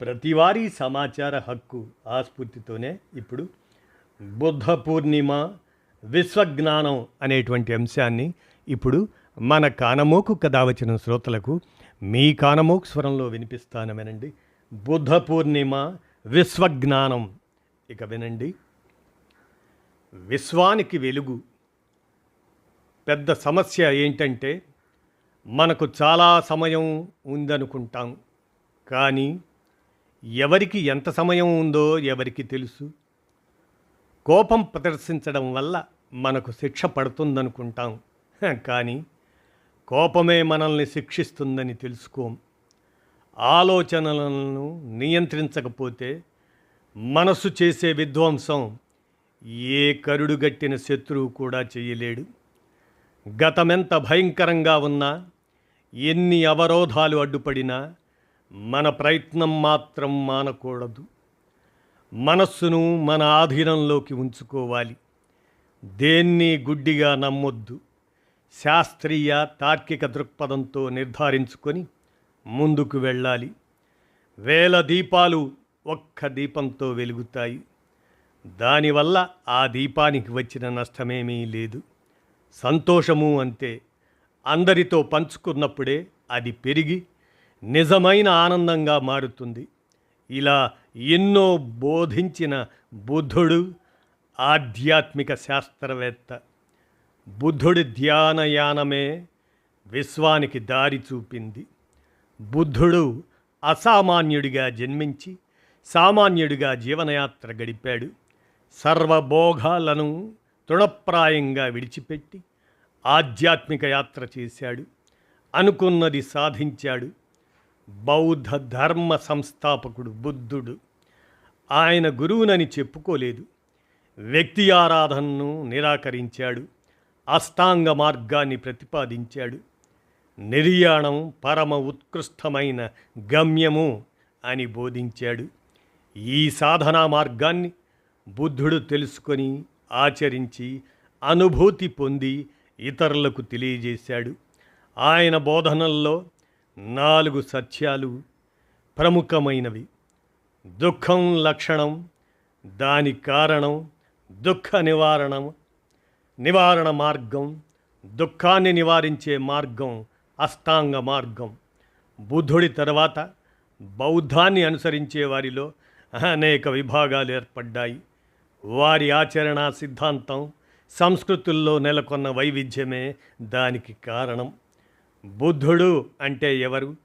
ప్రతివారీ సమాచార హక్కు ఆస్ఫూర్తితోనే ఇప్పుడు బుద్ధ పూర్ణిమ విశ్వజ్ఞానం అనేటువంటి అంశాన్ని ఇప్పుడు మన కానమోకు కథ వచ్చిన శ్రోతలకు మీ కానమోకు స్వరంలో వినిపిస్తాను వినండి బుద్ధ పూర్ణిమ విశ్వజ్ఞానం. ఇక వినండి. విశ్వానికి వెలుగు. పెద్ద సమస్య ఏంటంటే మనకు చాలా సమయం ఉందనుకుంటాం. కానీ ఎవరికి ఎంత సమయం ఉందో ఎవరికి తెలుసు. కోపం ప్రదర్శించడం వల్ల మనకు శిక్ష పడుతుందనుకుంటాం. కానీ కోపమే మనల్ని శిక్షిస్తుందని తెలుసుకోం. ఆలోచనలను నియంత్రించకపోతే మనసు చేసే విధ్వంసం ఏ కరుడుగట్టిన శత్రువు కూడా చేయలేడు. గతమెంత భయంకరంగా ఉన్నా ఎన్ని అవరోధాలు అడ్డుపడినా మన ప్రయత్నం మాత్రం మానకూడదు. మనస్సును మన ఆధీనంలోకి ఉంచుకోవాలి. దేన్ని గుడ్డిగా నమ్మొద్దు. శాస్త్రీయ తార్కిక దృక్పథంతో నిర్ధారించుకొని ముందుకు వెళ్ళాలి. వేల దీపాలు ఒక్క దీపంతో వెలుగుతాయి. దానివల్ల ఆ దీపానికి వచ్చిన నష్టమేమీ లేదు. సంతోషము అంతే. అందరితో పంచుకున్నప్పుడే అది పెరిగి నిజమైన ఆనందంగా మారుతుంది. ఇలా ఎన్నో బోధించిన బుద్ధుడు ఆధ్యాత్మిక శాస్త్రవేత్త. బుద్ధుడి ధ్యానయానమే విశ్వానికి దారి చూపింది. బుద్ధుడు అసామాన్యుడిగా జన్మించి సామాన్యుడిగా జీవనయాత్ర గడిపాడు. సర్వభోగాలను తృణప్రాయంగా విడిచిపెట్టి ఆధ్యాత్మిక యాత్ర చేశాడు. అనుకున్నది సాధించాడు. బౌద్ధ ధర్మ సంస్థాపకుడు బుద్ధుడు. ఆయన గురువునని చెప్పుకోలేదు. వ్యక్తి ఆరాధనను నిరాకరించాడు. అష్టాంగ మార్గాన్ని ప్రతిపాదించాడు. నిర్యాణం పరమ ఉత్కృష్టమైన గమ్యము అని బోధించాడు. ఈ సాధనా మార్గాన్ని బుద్ధుడు తెలుసుకొని ఆచరించి అనుభూతి పొంది ఇతరులకు తెలియజేశాడు. ఆయన బోధనల్లో నాలుగు సత్యాలు ప్రముఖమైనవి. దుఃఖం లక్షణం దాని కారణం దుఃఖ నివారణం. నివారణ మార్గం దుఃఖాన్ని నివారించే మార్గం అష్టాంగ మార్గం. బుద్ధుడి తర్వాత బౌద్ధాన్ని అనుసరించే వారిలో అనేక విభాగాలు ఏర్పడ్డాయి. వారి ఆచరణ సిద్ధాంతం సంస్కృతుల్లో నెలకొన్న వైవిధ్యమే దానికి కారణం. బుద్ధుడు అంటే ఎవరు?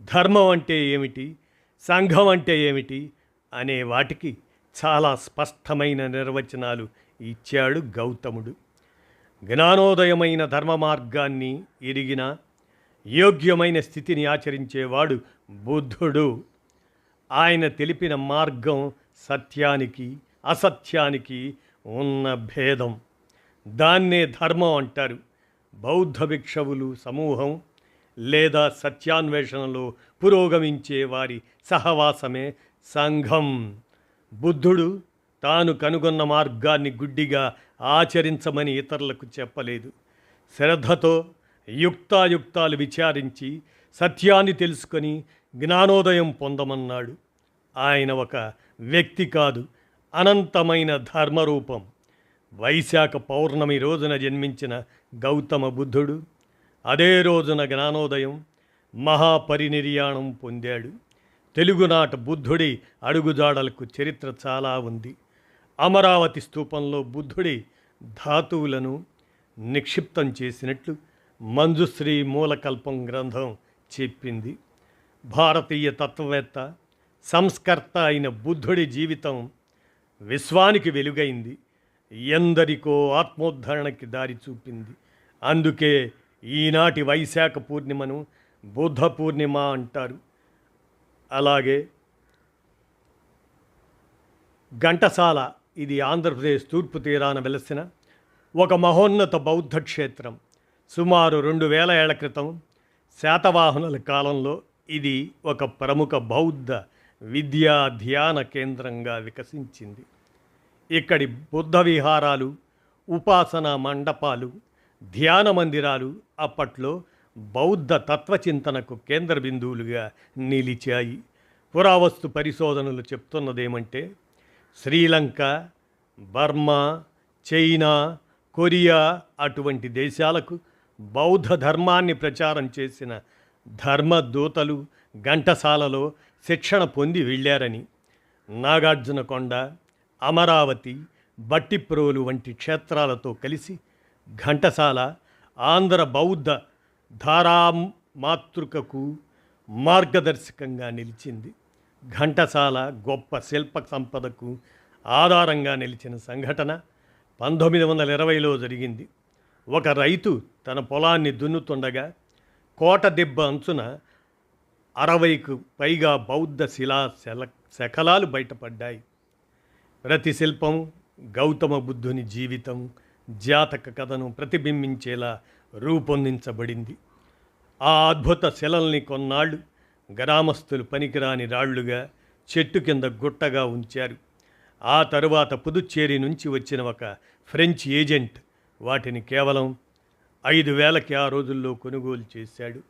ధర్మం అంటే ఏమిటి? సంఘం అంటే ఏమిటి? అనే వాటికి చాలా స్పష్టమైన నిర్వచనాలు ఇచ్చాడు గౌతముడు. జ్ఞానోదయమైన ధర్మ మార్గాన్ని ఎరిగిన యోగ్యమైన స్థితిని ఆచరించేవాడు బుద్ధుడు. ఆయన తెలిపిన మార్గం సత్యానికి అసత్యానికి ఉన్న భేదం. దాన్నే ధర్మం అంటారు. బౌద్ధ భిక్షవులు సమూహం లేదా సత్యాన్వేషణలో పురోగమించే వారి సహవాసమే సంఘం. బుద్ధుడు తాను కనుగొన్న మార్గాన్ని గుడ్డిగా ఆచరించమని ఇతరులకు చెప్పలేదు. శ్రద్ధతో యుక్తాయుక్తాలు విచారించి సత్యాన్ని తెలుసుకొని జ్ఞానోదయం పొందమన్నాడు. ఆయన ఒక వ్యక్తి కాదు అనంతమైన ధర్మరూపం. వైశాఖ పౌర్ణమి రోజున జన్మించిన గౌతమ బుద్ధుడు. అదే రోజున జ్ఞానోదయం మహాపరినిర్యాణం పొందాడు. తెలుగునాట బుద్ధుడి అడుగుజాడలకు చరిత్ర చాలా ఉంది. అమరావతి స్తూపంలో బుద్ధుడి ధాతువులను నిక్షిప్తం చేసినట్లు మంజుశ్రీ మూలకల్పం గ్రంథం చెప్పింది. భారతీయ తత్వవేత్త సంస్కర్త అయిన బుద్ధుడి జీవితం విశ్వానికి వెలుగైంది. ఎందరికో ఆత్మోద్ధరణకి దారి చూపింది. అందుకే ఈనాటి వైశాఖ పూర్ణిమను బుద్ధ పూర్ణిమ అంటారు. అలాగే ఘంటసాల ఇది ఆంధ్రప్రదేశ్ తూర్పు తీరాన వెలసిన ఒక మహోన్నత బౌద్ధ క్షేత్రం. సుమారు రెండు వేల ఏళ్ళ క్రితం శాతవాహనుల కాలంలో ఇది ఒక ప్రముఖ బౌద్ధ విద్యా ధ్యాన కేంద్రంగా వికసించింది. ఇక్కడి బుద్ధ విహారాలు ఉపాసనా మండపాలు ధ్యాన మందిరాలు అప్పట్లో బౌద్ధ తత్వచింతనకు కేంద్ర బిందువులుగా నిలిచాయి. పురావస్తు పరిశోధనలు చెప్తున్నదేమంటే శ్రీలంక బర్మా చైనా కొరియా అటువంటి దేశాలకు బౌద్ధ ధర్మాన్ని ప్రచారం చేసిన ధర్మదూతలు ఘంటసాలలో శిక్షణ పొంది వెళ్ళారని నాగార్జునకొండ అమరావతి బట్టిప్రోలు వంటి క్షేత్రాలతో కలిసి ఘంటసాల ఆంధ్ర బౌద్ధ ధారామాతృకకు మార్గదర్శకంగా నిలిచింది. ఘంటసాల గొప్ప శిల్ప సంపదకు ఆధారంగా నిలిచిన సంఘటన పంతొమ్మిది వందల ఇరవైలో జరిగింది. ఒక రైతు తన పొలాన్ని దున్నుతుండగా కోట దెబ్బ అంచున అరవైకు పైగా బౌద్ధ శిలా శల శకలాలు బయటపడ్డాయి. ప్రతి శిల్పం గౌతమ బుద్ధుని జీవితం జాతక కథను ప్రతిబింబించేలా రూపొందించబడింది. ఆ అద్భుత శిలల్ని కొన్నాళ్ళు గ్రామస్తులు పనికిరాని రాళ్ళుగా చెట్టు కింద గుట్టగా ఉంచారు. ఆ తరువాత పుదుచ్చేరి నుంచి వచ్చిన ఒక ఫ్రెంచ్ ఏజెంట్ వాటిని కేవలం ఐదు వేలకి ఆ రోజుల్లో కొనుగోలు చేశాడు.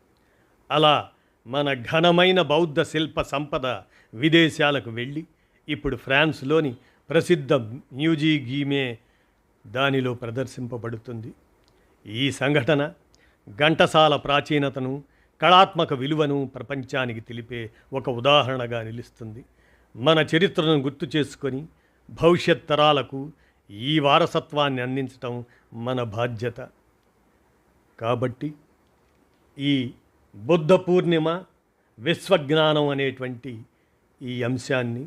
అలా మన ఘనమైన బౌద్ధ శిల్ప సంపద విదేశాలకు వెళ్ళి ఇప్పుడు ఫ్రాన్స్లోని ప్రసిద్ధ మ్యూజీ గీమే దానిలో ప్రదర్శింపబడుతుంది. ఈ సంఘటన ఘంటసాల ప్రాచీనతను కళాత్మక విలువను ప్రపంచానికి తెలిపే ఒక ఉదాహరణగా నిలుస్తుంది. మన చరిత్రను గుర్తు చేసుకొని భవిష్యత్ తరాలకు ఈ వారసత్వాన్ని అందించటం మన బాధ్యత. కాబట్టి ఈ బుద్ధ పూర్ణిమ విశ్వజ్ఞానం అనేటువంటి ఈ అంశాన్ని